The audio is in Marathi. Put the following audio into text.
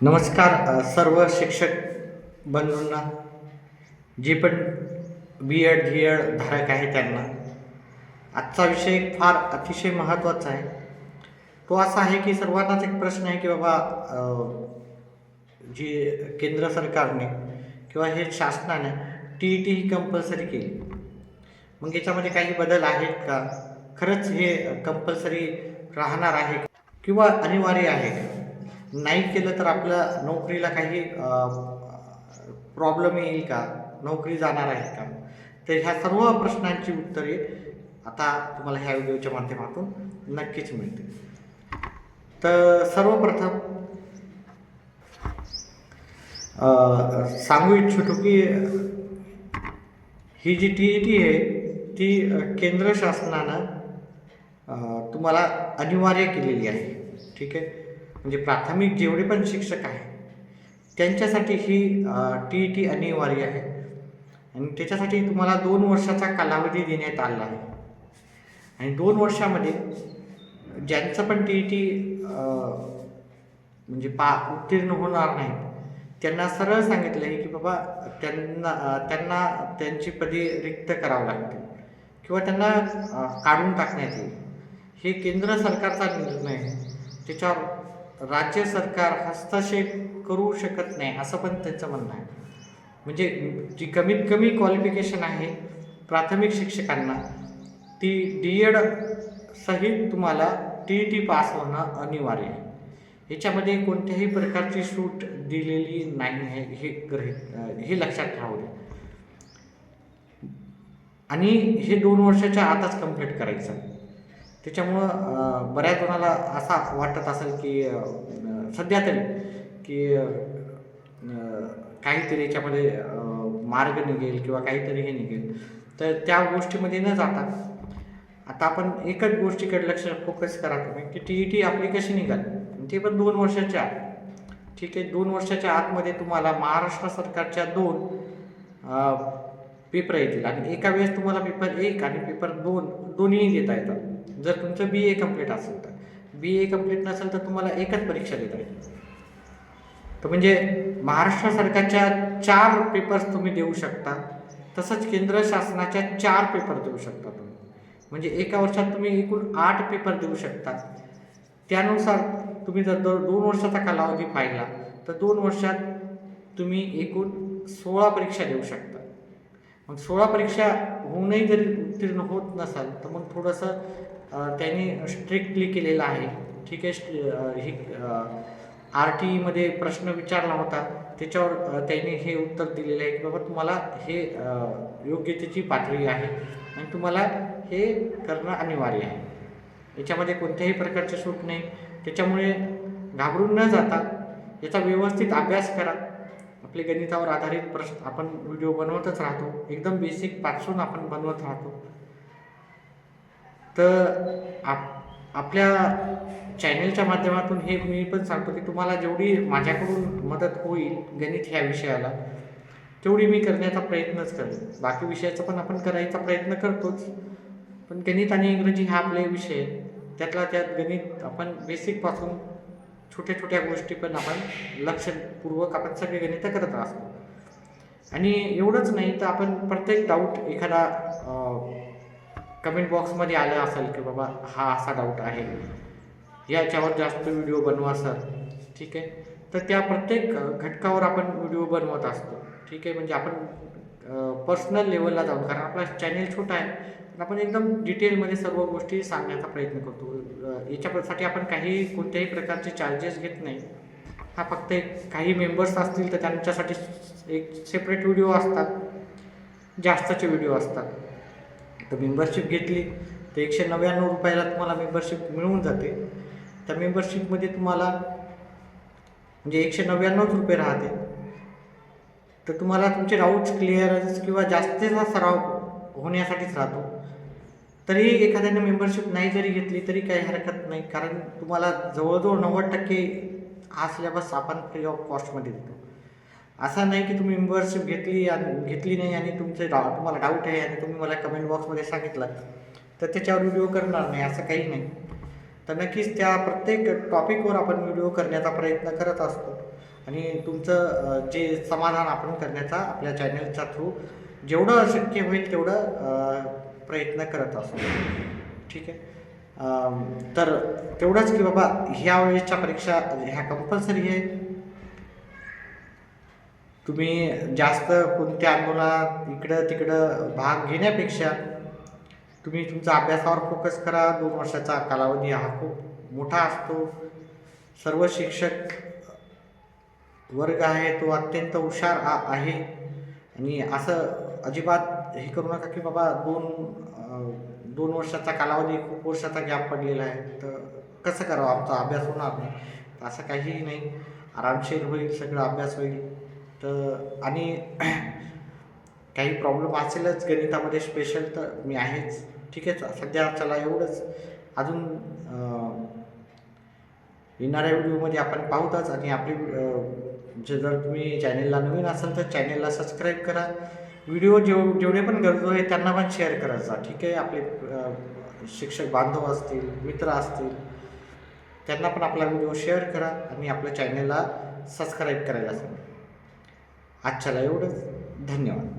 नमस्कार सर्व शिक्षक बंधूंना जे पण बी एड जी एड धारक आहे त्यांना. आजचा विषय फार अतिशय महत्त्वाचा आहे. तो असा आहे की सर्वांनाच एक प्रश्न आहे की बाबा जी केंद्र सरकारने किंवा हे शासनाने टी ई टी ही कंपल्सरी केली. मग याच्यामध्ये काही बदल आहेत का? खरंच हे कंपल्सरी राहणार आहे किंवा अनिवार्य आहे? का नाही केलं तर आपल्या नोकरीला काही प्रॉब्लेम येईल का? नोकरी जाणार आहे का? तर ह्या सर्व प्रश्नांची उत्तरे आता तुम्हाला ह्या व्हिडिओच्या माध्यमातून नक्कीच मिळतील. तर सर्वप्रथम सांगू इच्छितो की ही जी टी ई टी आहे ती केंद्र शासनानं तुम्हाला अनिवार्य केलेली आहे. ठीक आहे? म्हणजे प्राथमिक जेवढे पण शिक्षक आहे त्यांच्यासाठी ही टी ई टी अनिवार्य आहे. आणि त्याच्यासाठी तुम्हाला दोन वर्षाचा कालावधी देण्यात आला आहे. आणि दोन वर्षामध्ये ज्यांचं पण टी ई टी म्हणजे पा उत्तीर्ण होणार नाही त्यांना सरळ सांगितलं आहे की बाबा त्यांना त्यांना त्यांची पदे रिक्त करावं लागतील किंवा त्यांना काढून टाकण्यात येईल. हे केंद्र सरकारचा निर्णय आहे. त्याच्यावर राज्य सरकार हस्तक्षेप करू शकत नाही असं पण त्यांचं म्हणणं आहे. म्हणजे जी कमीत कमी क्वालिफिकेशन आहे प्राथमिक शिक्षकांना ती डी एड सहित तुम्हाला टी ई टी पास होणं अनिवार्य आहे. याच्यामध्ये कोणत्याही प्रकारची सूट दिलेली नाही आहे हे गृहीत हे लक्षात राहू आणि हे दोन वर्षाच्या आतच कंप्लीट करायचं. त्याच्यामुळं बऱ्याच जणाला असा वाटत असेल की सध्या तरी की काहीतरी याच्यामध्ये मार्ग निघेल किंवा काहीतरी हे निघेल. तर त्या गोष्टीमध्ये न जाता आता आपण एकच गोष्टीकडे लक्ष फोकस करा तुम्ही की टी ई टी आपली कशी निघाल ते पण दोन वर्षाच्या आत ठीक आहे दोन वर्षाच्या आतमध्ये तुम्हाला महाराष्ट्र सरकारच्या दोन पेपर येतील. आणि एका वेळेस तुम्हाला पेपर एक आणि पेपर दोन दोन्ही देता येतात. जर तुमचं बी ए कंप्लीट असेल तर. बी ए कंप्लीट नसेल तर तुम्हाला एकच परीक्षा देता येईल. तर म्हणजे महाराष्ट्र सरकारच्या चार पेपर्स तुम्ही देऊ शकता. तसंच केंद्र शासनाच्या चार पेपर देऊ शकता तुम्ही. म्हणजे एका वर्षात तुम्ही एकूण आठ पेपर देऊ शकता. त्यानुसार तुम्ही जर दो दोन वर्षाचा कालावधी पाहिला तर दोन वर्षात तुम्ही एकूण सोळा परीक्षा देऊ शकता. मग सोळा परीक्षा होऊनही जरी उत्तीर्ण होत नसाल तर मग थोडंसं त्यांनी स्ट्रिक्टली केलेलं आहे. ठीक आहे ही आर टी ईमध्ये प्रश्न विचारला होता. त्याच्यावर त्यांनी हे उत्तर दिलेलं आहे की बाबा तुम्हाला हे योग्यतेची पातळी आहे आणि तुम्हाला हे करणं अनिवार्य आहे. याच्यामध्ये कोणत्याही प्रकारची सूट नाही. त्याच्यामुळे घाबरून न जाता याचा व्यवस्थित अभ्यास करा. आपले गणितावर आधारित प्रश्न आपण व्हिडिओ बनवतच राहतो. एकदम बेसिकपासून आपण बनवत राहतो. तर आप आपल्या चॅनलच्या माध्यमातून हे मी पण सांगतो की तुम्हाला जेवढी माझ्याकडून मदत होईल गणित ह्या विषयाला तेवढी मी करण्याचा प्रयत्नच करेन. बाकी विषयाचा पण आपण करायचा प्रयत्न करतोच. पण गणित आणि इंग्रजी हा आपले विषय त्यातला त्यात गणित आपण बेसिकपासून छोट्या छोट्या गोष्टी पण आपण लक्षपूर्वक आपण सगळे गणित करत असतो. आणि एवढंच नाही तर आपण प्रत्येक डाऊट एखादा कमेंट बॉक्समध्ये आलं असेल की बाबा हा असा डाऊट आहे. याच्यावर जास्त व्हिडिओ बनवा सर ठीक आहे? तर त्या प्रत्येक घटकावर आपण व्हिडिओ बनवत असतो. ठीक आहे? म्हणजे आपण पर्सनल लेवलला जाऊन कारण आपला चॅनेल छोटा आहे पण आपण एकदम डिटेलमध्ये सर्व गोष्टी सांगण्याचा प्रयत्न करतो. याच्यासाठी आपण काही कोणत्याही प्रकारचे चार्जेस घेत नाही. हा फक्त एक काही मेंबर्स असतील तर त्यांच्यासाठी एक सेपरेट व्हिडिओ असतात. जास्तचे व्हिडिओ असतात. तर मेंबरशिप घेतली. तर एकशे नव्याण्णव रुपयाला तुम्हाला मेंबरशिप मिळून जाते. त्या मेंबरशिपमध्ये तुम्हाला म्हणजे एकशे नव्याण्णवच रुपये राहते. तर तुम्हाला तुमचे डाऊट्स क्लिअरन्स किंवा जास्तीचा सराव होण्यासाठीच राहतो. तरी एखाद्याने मेंबरशिप नाही जरी घेतली तरी काही हरकत नाही. कारण तुम्हाला जवळजवळ नव्वद टक्के हा सिलेबस आपण फ्री ऑफ कॉस्टमध्ये देतो. असा नाही की तुम्ही मेंबरशिप घेतली आणि घेतली नाही आणि तुमचे डा तुम्हाला डाऊट आहे आणि तुम्ही मला कमेंट बॉक्समध्ये सांगितलं तर त्याच्यावर व्हिडिओ करणार नाही असं काही नाही. तर नक्कीच त्या प्रत्येक टॉपिकवर आपण व्हिडिओ करण्याचा प्रयत्न करत असतो. आणि तुमचं जे समाधान आपण करण्याचा आपल्या चॅनलच्या थ्रू जेवढं शक्य होईल तेवढं प्रयत्न करत असतो. ठीक आहे? तर तेवढंच की बाबा ह्या वेळेच्या परीक्षा ह्या कंपल्सरी आहेत तुम्ही जास्त कोणत्या आंदोलनात इकडं तिकडं भाग घेण्यापेक्षा तुम्ही तुमचा अभ्यासावर फोकस करा. दोन वर्षाचा कालावधी हा खूप मोठा असतो. सर्व शिक्षक वर्ग आहे तो अत्यंत हुशार आहे. आणि असं अजिबात हे करू नका की बाबा दोन दोन वर्षाचा कालावधी खूप वर्षाचा गॅप पडलेला आहे. तर कसं करावं? आमचा अभ्यास होणार नाही. असं काहीही नाही. आरामशीर होईल सगळं अभ्यास होईल. तर आणि काही प्रॉब्लेम असेलच गणितामध्ये स्पेशल तर मी आहेच. ठीक? आहे सध्या चला एवढंच. अजून येणाऱ्या व्हिडिओमध्ये आपण पाहूतच आणि आपली जे जर तुम्ही चॅनेलला नवीन असाल तर चॅनेलला सबस्क्राईब करा. व्हिडिओ जेव जेवढे पण गरजू आहे त्यांना पण शेअर करायचा ठीक? आहे आपले शिक्षक बांधव असतील मित्र असतील त्यांना पण आपला व्हिडिओ शेअर करा आणि आपल्या चॅनेलला सबस्क्राईब करायला सांगा आजच्याला एवढंच. धन्यवाद.